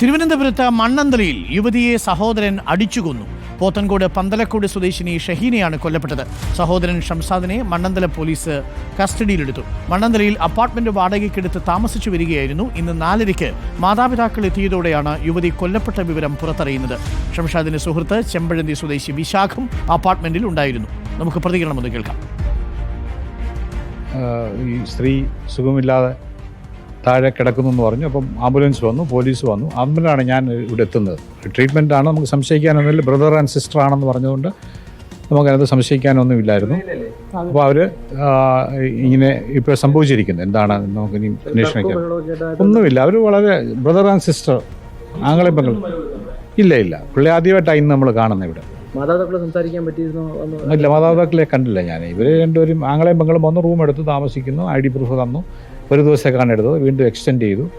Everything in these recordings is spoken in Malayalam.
തിരുവനന്തപുരത്ത് മണ്ണന്തലയിൽ യുവതിയെ സഹോദരൻ അടിച്ചുകൊന്നു. പോത്തൻകോട് പന്തലക്കോട് സ്വദേശിനി ഷഹീനയാണ് കൊല്ലപ്പെട്ടത്. സഹോദരൻ ഷംസാദിനെ മണ്ണന്തല പോലീസ് കസ്റ്റഡിയിലെടുത്തു. മണ്ണന്തലയിൽ അപ്പാർട്ട്മെന്റ് വാടകയ്ക്കെടുത്ത് താമസിച്ചു വരികയായിരുന്നു. ഇന്ന് നാലരയ്ക്ക് മാതാപിതാക്കൾ എത്തിയതോടെയാണ് യുവതി കൊല്ലപ്പെട്ട വിവരം പുറത്തറിയുന്നത്. ഷംഷാദിന്റെ സുഹൃത്ത് ചെമ്പഴന്തി സ്വദേശി വിശാഖും അപ്പാർട്ട്മെന്റിൽ ഉണ്ടായിരുന്നു. നമുക്ക് പ്രതികരണം ഒന്ന് കേൾക്കാം. ഈ സ്ത്രീ സുഖമില്ലാതെ താഴെ കിടക്കുന്നു എന്ന് പറഞ്ഞു. അപ്പം ആംബുലൻസ് വന്നു പോലീസ് വന്നു. ആംബുലൻസാണ് ഞാൻ ഇവിടെ എത്തുന്നത്. ട്രീറ്റ്മെന്റ് ആണ്. നമുക്ക് സംശയിക്കാനൊന്നുമില്ല. ബ്രദർ ആൻഡ് സിസ്റ്റർ ആണെന്ന് പറഞ്ഞുകൊണ്ട് നമുക്കതിനകത്ത് സംശയിക്കാനൊന്നും ഇല്ലായിരുന്നു അപ്പോൾ അവർ ഇങ്ങനെ ഇപ്പോൾ സംഭവിച്ചിരിക്കുന്നത് എന്താണ് നമുക്ക് ഇനി അന്വേഷണിക്കാം ഒന്നുമില്ല. അവർ വളരെ ബ്രദർ ആൻഡ് സിസ്റ്റർ ആങ്ങളെ പെങ്ങൾ ഇല്ല ഇല്ല. പുള്ളി ആദ്യമായിട്ടാണ് ഇന്ന് നമ്മൾ കാണുന്നത് ഇവിടെ. മാതാപിതാക്കളെ സംസാരിക്കാൻ പറ്റിയിരുന്നു ഇല്ല മാതാപിതാക്കളെ കണ്ടില്ല ഞാൻ. ഇവർ രണ്ടുപേരും ആങ്ങളെയും പെങ്ങളും വന്ന് റൂം എടുത്ത് താമസിക്കുന്നു ഐ ഡി പ്രൂഫ് തന്നു. ഒരു ദിവസത്തേക്കാണ് എടുത്തത്. വീണ്ടും എക്സ്റ്റെൻഡ് ചെയ്തു.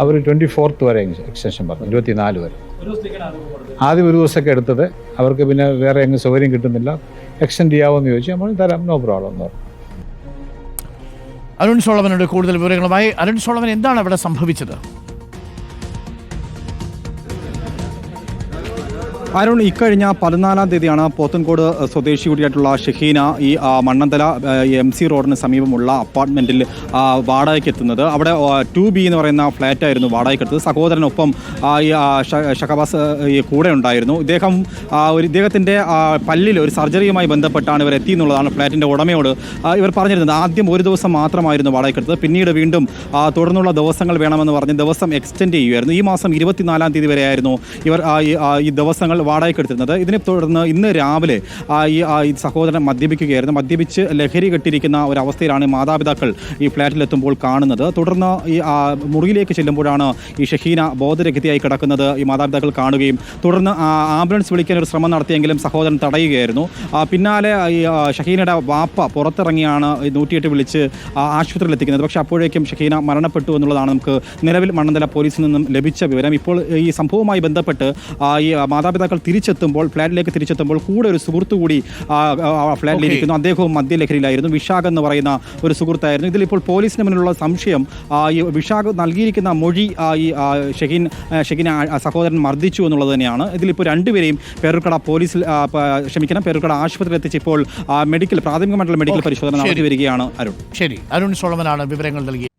അവർ ട്വന്റി ഫോർത്ത് വരെ എക്സ്റ്റൻഷൻ പറഞ്ഞു. ഇരുപത്തിനാല് വരെ. ആദ്യം ഒരു ദിവസമൊക്കെ എടുത്തത്. അവർക്ക് പിന്നെ വേറെ എങ്ങും സൗകര്യം കിട്ടുന്നില്ല. എക്സ്റ്റെൻഡ് ചെയ്യാമോന്ന് ചോദിച്ചു നമ്മൾ തരാം. നോ പ്രോബ്ലം എന്ന് പറഞ്ഞു. അരുൺ സോളവനോട് കൂടുതൽ വിവരങ്ങളുമായി. അരുൺ സോളവൻ എന്താണ് അവിടെ സംഭവിച്ചത്? അരുൺ ഇക്കഴിഞ്ഞ പതിനാലാം തീയതിയാണ് പോത്തൻകോട് സ്വദേശി കൂടിയായിട്ടുള്ള ഷഹീന ഈ മണ്ണന്തല എം സി റോഡിന് സമീപമുള്ള അപ്പാർട്ട്മെന്റിൽ വാടകയ്ക്ക് എത്തുന്നത്. അവിടെ ടു ബി എന്ന് പറയുന്ന ഫ്ലാറ്റ് ആയിരുന്നു വാടകയ്ക്ക് എടുത്തത്. സഹോദരനൊപ്പം ഈ ഷഹബാസ് ഈ കൂടെ ഉണ്ടായിരുന്നു. ഇദ്ദേഹം ഒരു ഇദ്ദേഹത്തിന്റെ പല്ലിൽ ഒരു സർജറിയുമായി ബന്ധപ്പെട്ടാണ് ഇവർ എത്തി എന്നുള്ളതാണ് ഫ്ലാറ്റിന്റെ ഉടമയോട് ഇവർ പറഞ്ഞിരുന്നത്. ആദ്യം ഒരു ദിവസം മാത്രമായിരുന്നു വാടകയ്ക്ക് എടുത്തത്. പിന്നീട് വീണ്ടും തുടർന്നുള്ള ദിവസങ്ങൾ വേണമെന്ന് പറഞ്ഞ് ദിവസം എക്സ്റ്റെൻഡ് ചെയ്യുമായിരുന്നു. ഈ മാസം ഇരുപത്തിനാലാം തീയതി വരെയായിരുന്നു ഇവർ ഈ ദിവസങ്ങൾ വാടകയ്ക്ക് എടുത്തിരുന്നത്. ഇതിനെ തുടർന്ന് ഇന്ന് രാവിലെ ഈ സഹോദരൻ മദ്യപിക്കുകയായിരുന്നു. മദ്യപിച്ച് ലഹരി കെട്ടിരിക്കുന്ന ഒരു അവസ്ഥയിലാണ് മാതാപിതാക്കൾ ഈ ഫ്ലാറ്റിലെത്തുമ്പോൾ കാണുന്നത്. തുടർന്ന് ഈ മുറിയിലേക്ക് ചെല്ലുമ്പോഴാണ് ഈ ഷഹീന ബോധരഹിതയായി കിടക്കുന്നത് ഈ മാതാപിതാക്കൾ കാണുകയും തുടർന്ന് ആംബുലൻസ് വിളിക്കാൻ ഒരു ശ്രമം നടത്തിയെങ്കിലും സഹോദരൻ തടയുകയായിരുന്നു. പിന്നാലെ ഈ ഷഹീനയുടെ വാപ്പ പുറത്തിറങ്ങിയാണ് നൂറ്റിയെട്ട് വിളിച്ച് ആശുപത്രിയിൽ എത്തിക്കുന്നത്. പക്ഷേ അപ്പോഴേക്കും ഷഹീന മരണപ്പെട്ടു എന്നുള്ളതാണ് നമുക്ക് നിലവിൽ മണ്ണന്തല പോലീസിൽ നിന്നും ലഭിച്ച വിവരം. ഇപ്പോൾ ഈ സംഭവവുമായി ബന്ധപ്പെട്ട് ഈ മാതാപിതാക്കൾ തിരിച്ചെത്തുമ്പോൾ ഫ്ലാറ്റിലേക്ക് തിരിച്ചെത്തുമ്പോൾ കൂടെ ഒരു സുഹൃത്തു കൂടി ഫ്ലാറ്റിലിരിക്കുന്നു അദ്ദേഹവും മദ്യലഹരിയിലായിരുന്നു വിശാഖ് എന്ന് പറയുന്ന ഒരു സുഹൃത്തായിരുന്നു. ഇതിലിപ്പോൾ പോലീസിന് മുന്നിലുള്ള സംശയം ഈ വിശാഖ് നൽകിയിരിക്കുന്ന മൊഴി ഈ ഷെഹീൻ ഷഹീൻ സഹോദരൻ മർദ്ദിച്ചു എന്നുള്ളത് തന്നെയാണ്. ഇതിലിപ്പോൾ രണ്ടുപേരെയും പേരുക്കട പോലീസിൽ ക്ഷമിക്കണം പേരുക്കട ആശുപത്രിയിൽ എത്തിച്ച് ഇപ്പോൾ മെഡിക്കൽ പ്രാഥമികമായിട്ടുള്ള മെഡിക്കൽ പരിശോധന നടത്തി വരികയാണ് അരുൺ. ശരി. അരുൺ സോളമനാണ് വിവരങ്ങൾ നൽകിയത്